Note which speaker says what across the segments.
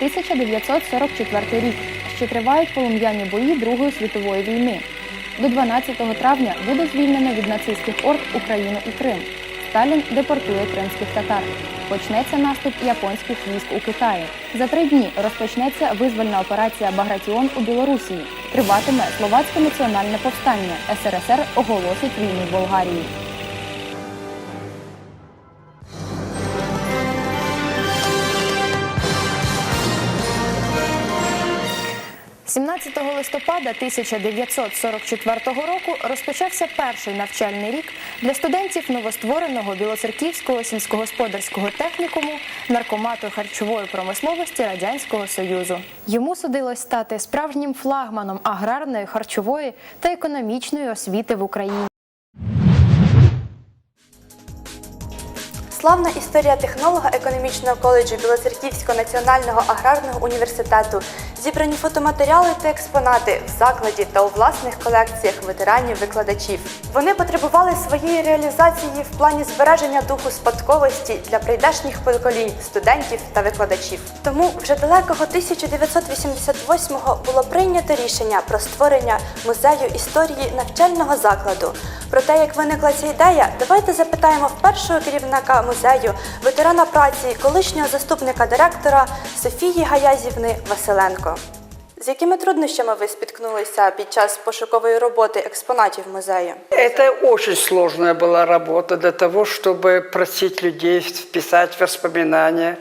Speaker 1: 1944 рік. Ще тривають полум'яні бої Другої світової війни. До 12 травня буде звільнено від нацистських орд Україну і Крим. Сталін депортує кримських татар. Почнеться наступ японських військ у Китаї. За три дні розпочнеться визвольна операція Багратіон у Білорусі. Триватиме словацьке національне повстання. СРСР оголосить війну Болгарії. Листопада 1944 року розпочався перший навчальний рік для студентів новоствореного Білоцерківського сільськогосподарського технікуму наркомату харчової промисловості Радянського Союзу. Йому судилось стати справжнім флагманом аграрної, харчової та економічної освіти в Україні.
Speaker 2: Славна історія технолога економічного коледжу Білоцерківського національного аграрного університету, зібрані фотоматеріали та експонати в закладі та у власних колекціях ветеранів-викладачів. Вони потребували своєї реалізації в плані збереження духу спадковості для прийдешніх поколінь студентів та викладачів. Тому вже далекого 1988-го було прийнято рішення про створення музею історії навчального закладу. Про те, як виникла ця ідея, давайте запитаємо в першого керівника музею, ветерана праці, колишнього заступника директора Софії Гаязівни Василенко. З якими труднощами ви спіткнулися під час пошукової роботи експонатів музею?
Speaker 3: Это очень сложная была работа для того, чтобы просить людей вписать воспоминания,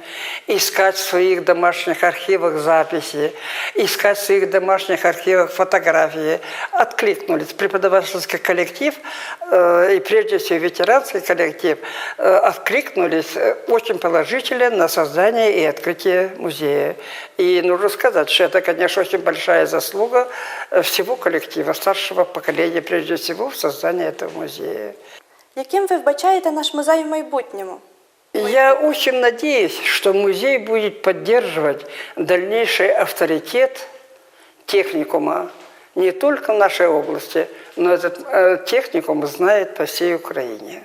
Speaker 3: искать в своих домашних архивах записи, искать в своих домашних архивах фотографии. Откликнулись преподавательский коллектив э, и прежде всего ветеранский коллектив э, откликнулись э, очень положительно на создание и открытие музея. И нужно сказать, что это, конечно, очень большая заслуга э, всего коллектива, старшего поколения, прежде всего, в создании этого музея.
Speaker 2: Яким ви вбачаєте наш музей в майбутньому?
Speaker 3: Я очень надеюсь, что музей будет поддерживать дальнейший авторитет техникума не только в нашей области, но этот э, техникум знает по всей Украине.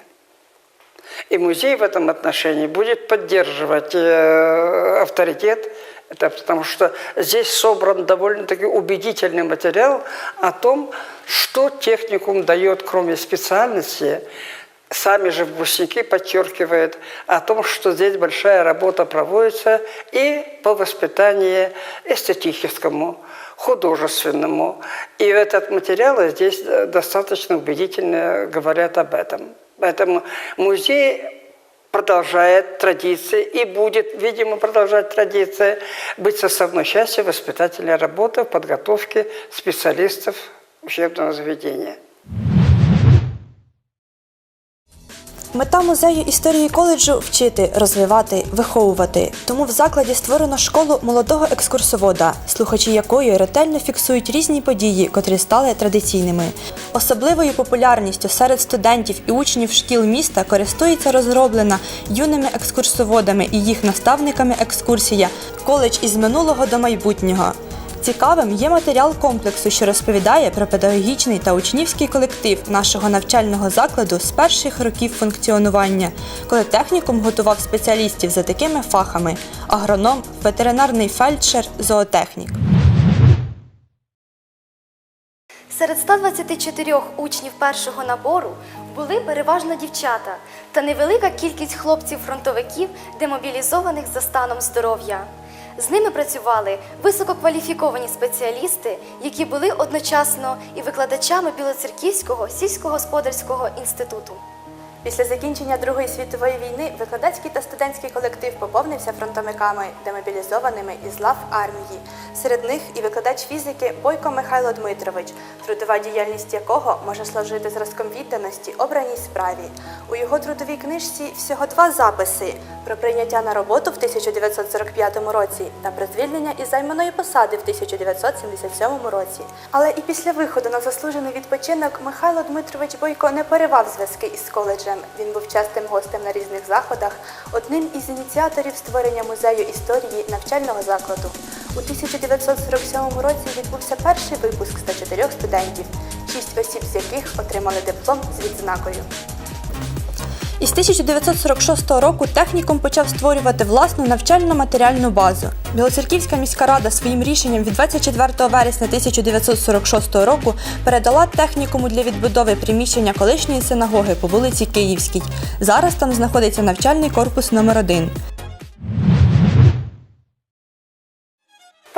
Speaker 3: И музей в этом отношении будет поддерживать э, авторитет, это потому что здесь собран довольно-таки убедительный материал о том, что техникум дает, кроме специальности, Сами же выпускники подчеркивают о том, что здесь большая работа проводится и по воспитанию эстетическому, художественному. И этот материал здесь э, достаточно убедительно говорят об этом. Поэтому музей продолжает традиции и будет, видимо, продолжать традиции быть составной частью воспитательной работы в подготовке специалистов учебного заведения.
Speaker 2: Мета музею історії коледжу вчити, розвивати, виховувати. Тому в закладі створено школу молодого екскурсовода, слухачі якої ретельно фіксують різні події, котрі стали традиційними. Особливою популярністю серед студентів і учнів шкіл міста користується розроблена юними екскурсоводами і їх наставниками екскурсія Коледж із минулого до майбутнього. Цікавим є матеріал комплексу, що розповідає про педагогічний та учнівський колектив нашого навчального закладу з перших років функціонування, коли технікум готував спеціалістів за такими фахами: агроном, ветеринарний фельдшер, зоотехнік.
Speaker 4: Серед 124 учнів першого набору були переважно дівчата та невелика кількість хлопців-фронтовиків, демобілізованих за станом здоров'я. З ними працювали висококваліфіковані спеціалісти, які були одночасно і викладачами Білоцерківського сільськогосподарського інституту.
Speaker 2: Після закінчення Другої світової війни викладацький та студентський колектив поповнився фронтовиками, демобілізованими із лав армії. Серед них і викладач фізики Бойко Михайло Дмитрович, трудова діяльність якого може служити зразком відданості обраній справі. У його трудовій книжці всього два записи про прийняття на роботу в 1945 році та про звільнення із займаної посади в 1977 році. Але і після виходу на заслужений відпочинок Михайло Дмитрович Бойко не поривав зв'язки із коледжем. Він був частим гостем на різних заходах, одним із ініціаторів створення музею історії навчального закладу. У 1947 році відбувся перший випуск 104 студентів, шість осіб з яких отримали диплом з відзнакою. Із 1946 року технікум почав створювати власну навчально-матеріальну базу. Білоцерківська міська рада своїм рішенням від 24 вересня 1946 року передала технікуму для відбудови приміщення колишньої синагоги по вулиці Київській. Зараз там знаходиться навчальний корпус номер 1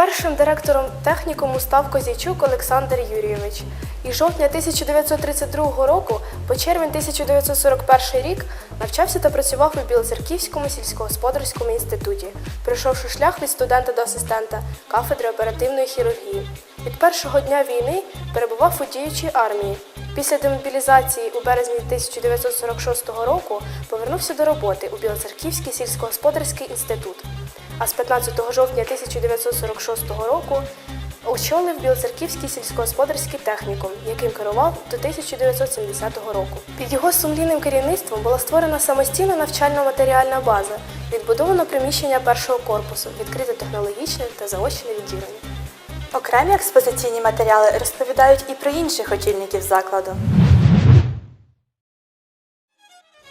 Speaker 5: Першим директором технікуму став Козійчук Олександр Юрійович. Із жовтня 1932 року по червень 1941 рік навчався та працював у Білоцерківському сільськогосподарському інституті, пройшовши шлях від студента до асистента кафедри оперативної хірургії. Від першого дня війни перебував у діючій армії. Після демобілізації у березні 1946 року повернувся до роботи у Білоцерківський сільськогосподарський інститут а з 15 жовтня 1946 року очолив Білоцерківський сільськогосподарський технікум, яким керував до 1970 року. Під його сумлінним керівництвом була створена самостійна навчально-матеріальна база, відбудовано приміщення першого корпусу, відкрите технологічне та заочне відділення.
Speaker 6: Окремі експозиційні матеріали розповідають і про інших очільників закладу.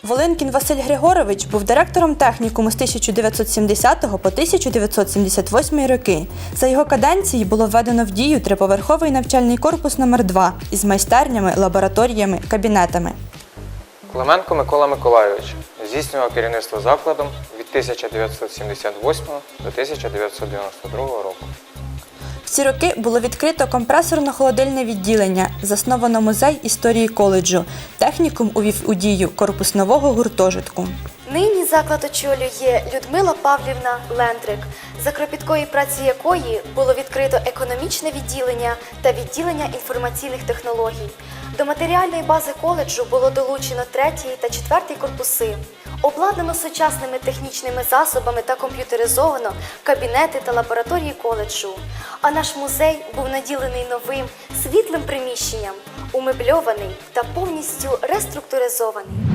Speaker 2: Волинкін Василь Григорович був директором технікуму з 1970 по 1978 роки. За його каденції було введено в дію триповерховий навчальний корпус номер 2 із майстернями, лабораторіями, кабінетами.
Speaker 7: Клименко Микола Миколайович здійснював керівництво закладом від 1978 до 1992 року.
Speaker 2: Ці роки було відкрито компресорно-холодильне відділення, засновано музей історії коледжу. Технікум увів у дію корпус нового гуртожитку.
Speaker 4: Нині заклад очолює Людмила Павлівна Лендрик, за кропіткої праці якої було відкрито економічне відділення та відділення інформаційних технологій. До матеріальної бази коледжу було долучено третій та четвертий корпуси. Обладнано сучасними технічними засобами та комп'ютеризовано кабінети та лабораторії коледжу. А наш музей був наділений новим світлим приміщенням, умебльований та повністю реструктуризований.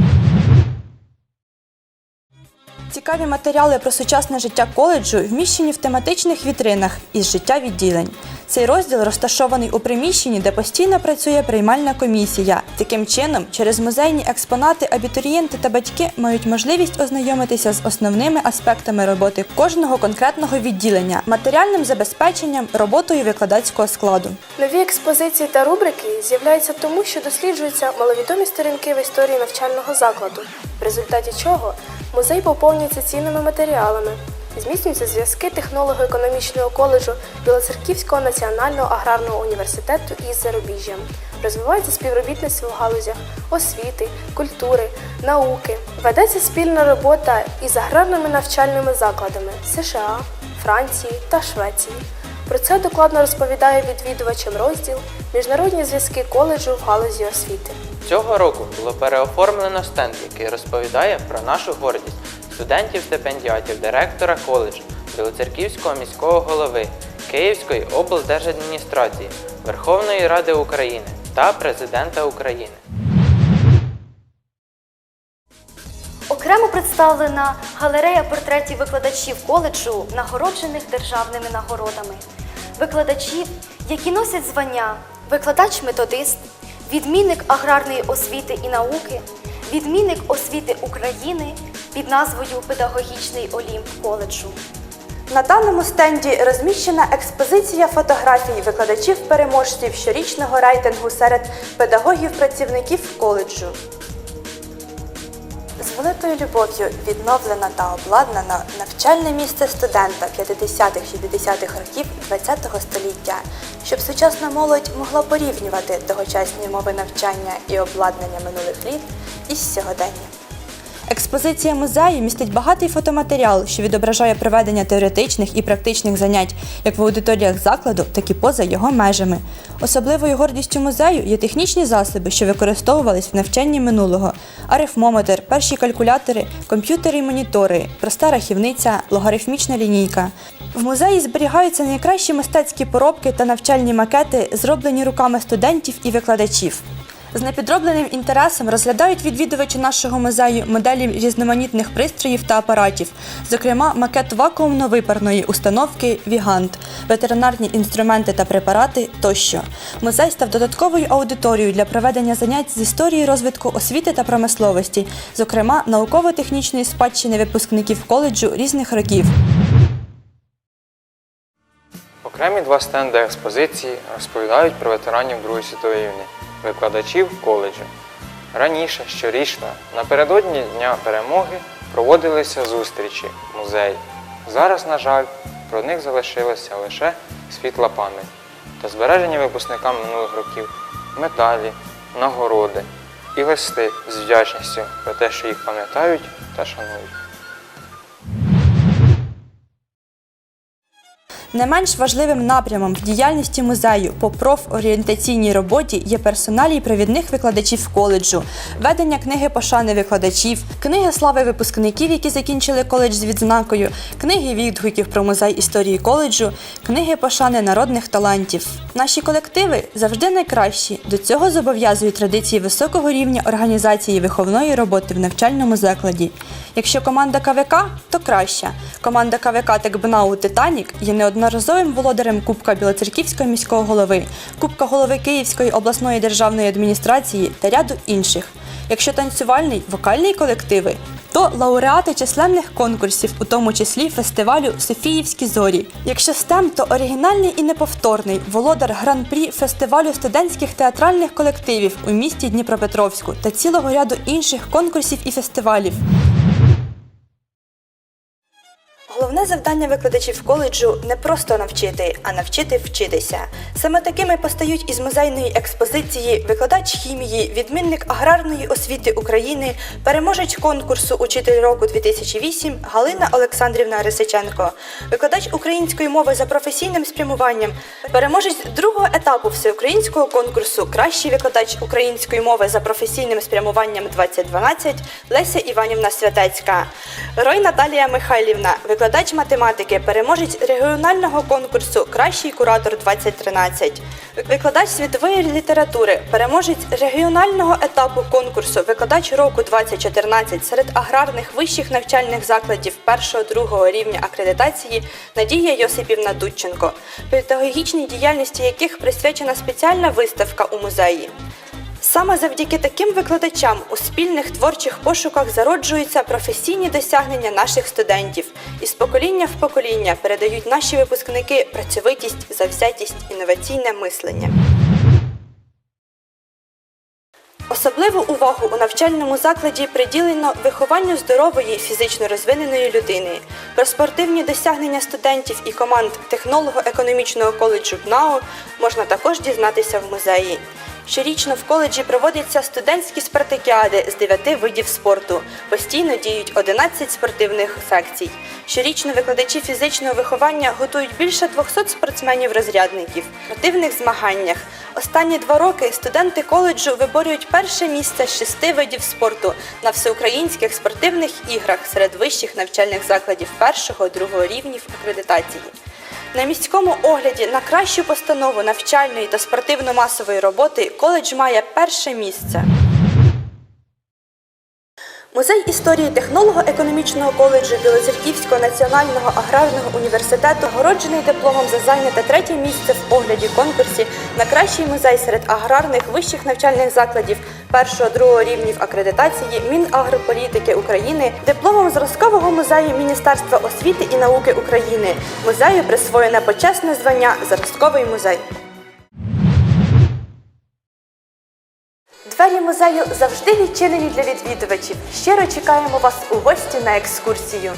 Speaker 2: Цікаві матеріали про сучасне життя коледжу вміщені в тематичних вітринах із життя відділень. Цей розділ розташований у приміщенні, де постійно працює приймальна комісія. Таким чином, через музейні експонати абітурієнти та батьки мають можливість ознайомитися з основними аспектами роботи кожного конкретного відділення, матеріальним забезпеченням, роботою викладацького складу.
Speaker 5: Нові експозиції та рубрики з'являються тому, що досліджуються маловідомі сторінки в історії навчального закладу, в результаті чого музей поповнюється цінними матеріалами. Зміцнюються зв'язки технолого-економічного коледжу Білоцерківського національного аграрного університету із зарубіжжям. Розвивається співробітництво в галузях освіти, культури, науки. Ведеться спільна робота із аграрними навчальними закладами США, Франції та Швеції. Про це докладно розповідає відвідувачам розділ Міжнародні зв'язки коледжу в галузі освіти.
Speaker 8: Цього року було переоформлено стенд, який розповідає про нашу гордість студентів-стипендіатів, директора коледжу, Білоцерківського міського голови, Київської облдержадміністрації, Верховної Ради України та Президента України.
Speaker 4: Окремо представлена галерея портретів викладачів коледжу, нагороджених державними нагородами. Викладачів, які носять звання викладач-методист, відмінник аграрної освіти і науки, відмінник освіти України під назвою Педагогічний Олімп коледжу.
Speaker 6: На даному стенді розміщена експозиція фотографій викладачів-переможців щорічного рейтингу серед педагогів-працівників коледжу. З любов'ю відновлено та обладнано навчальне місце студента 50-60-х років ХХ століття, щоб сучасна молодь могла порівнювати тогочасні умови навчання і обладнання минулих літ із сьогоденням.
Speaker 2: Експозиція музею містить багатий фотоматеріал, що відображає проведення теоретичних і практичних занять як в аудиторіях закладу, так і поза його межами. Особливою гордістю музею є технічні засоби, що використовувались в навчанні минулого: арифмометр, перші калькулятори, комп'ютери і монітори, проста рахівниця, логарифмічна лінійка. В музеї зберігаються найкращі мистецькі поробки та навчальні макети, зроблені руками студентів і викладачів. З непідробленим інтересом розглядають відвідувачі нашого музею моделі різноманітних пристроїв та апаратів, зокрема макет вакуумно-випарної установки Вігант, ветеринарні інструменти та препарати тощо. Музей став додатковою аудиторією для проведення занять з історії розвитку освіти та промисловості, зокрема науково-технічної спадщини випускників коледжу різних років.
Speaker 7: Окремі два стенди експозиції розповідають про ветеранів Другої світової війни, викладачів коледжу. Раніше, щорічно, напередодні Дня перемоги проводилися зустрічі в музеї. Зараз, на жаль, про них залишилася лише світла пам'ять та збережені випускникам минулих років медалі, нагороди і листи з вдячністю про те, що їх пам'ятають та шанують.
Speaker 2: Не менш важливим напрямом в діяльності музею по профорієнтаційній роботі є персоналій провідних викладачів коледжу, ведення книги пошани викладачів, книги слави випускників, які закінчили коледж з відзнакою, книги відгуків про музей історії коледжу, книги пошани народних талантів. Наші колективи завжди найкращі. До цього зобов'язують традиції високого рівня організації виховної роботи в навчальному закладі. Якщо команда КВК, то краща. Команда КВК Текбнау Титанік є неодноразовим володарем Кубка Білоцерківського міського голови, Кубка голови Київської обласної державної адміністрації та ряду інших. Якщо танцювальний вокальний колективи, то лауреати численних конкурсів, у тому числі фестивалю Софіївські зорі. Якщо STEM, то оригінальний і неповторний володар гран-прі фестивалю студентських театральних колективів у місті Дніпропетровську та цілого ряду інших конкурсів і фестивалів. Головне завдання викладачів коледжу не просто навчити, а навчити вчитися. Саме такими постають із музейної експозиції викладач хімії, відмінник аграрної освіти України, переможець конкурсу Учитель року 2008 Галина Олександрівна Рисиченко, викладач української мови за професійним спрямуванням, переможець другого етапу всеукраїнського конкурсу Кращий викладач української мови за професійним спрямуванням 2012 Леся Іванівна Святецька, Рой Наталія Михайлівна, викладач математики, переможець регіонального конкурсу Кращий куратор 2013, викладач світової літератури, переможець регіонального етапу конкурсу Викладач року 2014 серед аграрних вищих навчальних закладів першого-другого рівня акредитації Надія Йосипівна Дудченко, педагогічній діяльності яких присвячена спеціальна виставка у музеї. Саме завдяки таким викладачам у спільних творчих пошуках зароджуються професійні досягнення наших студентів і з покоління в покоління передають наші випускники працьовитість, завзятість, інноваційне мислення. Особливу увагу у навчальному закладі приділено вихованню здорової фізично розвиненої людини. Про спортивні досягнення студентів і команд технолого-економічного коледжу БНАУ можна також дізнатися в музеї. Щорічно в коледжі проводяться студентські спартакіади з 9 видів спорту. Постійно діють 11 спортивних секцій. Щорічно викладачі фізичного виховання готують більше 200 спортсменів-розрядників. В спортивних змаганнях останні два роки студенти коледжу виборюють перше місце з шести видів спорту на всеукраїнських спортивних іграх серед вищих навчальних закладів першого-другого рівнів акредитації. На міському огляді на кращу постанову навчальної та спортивно-масової роботи коледж має перше місце. Музей історії технолого-економічного коледжу Білоцерківського національного аграрного університету нагороджений дипломом за зайняте третє місце в огляді конкурсі на кращий музей серед аграрних вищих навчальних закладів першого-другого рівнів акредитації Мінагрополітики України, дипломом зразкового музею Міністерства освіти і науки України. Музею присвоєне почесне звання Зразковий музей. Двері музею завжди відчинені для відвідувачів. Щиро чекаємо вас у гості на екскурсію.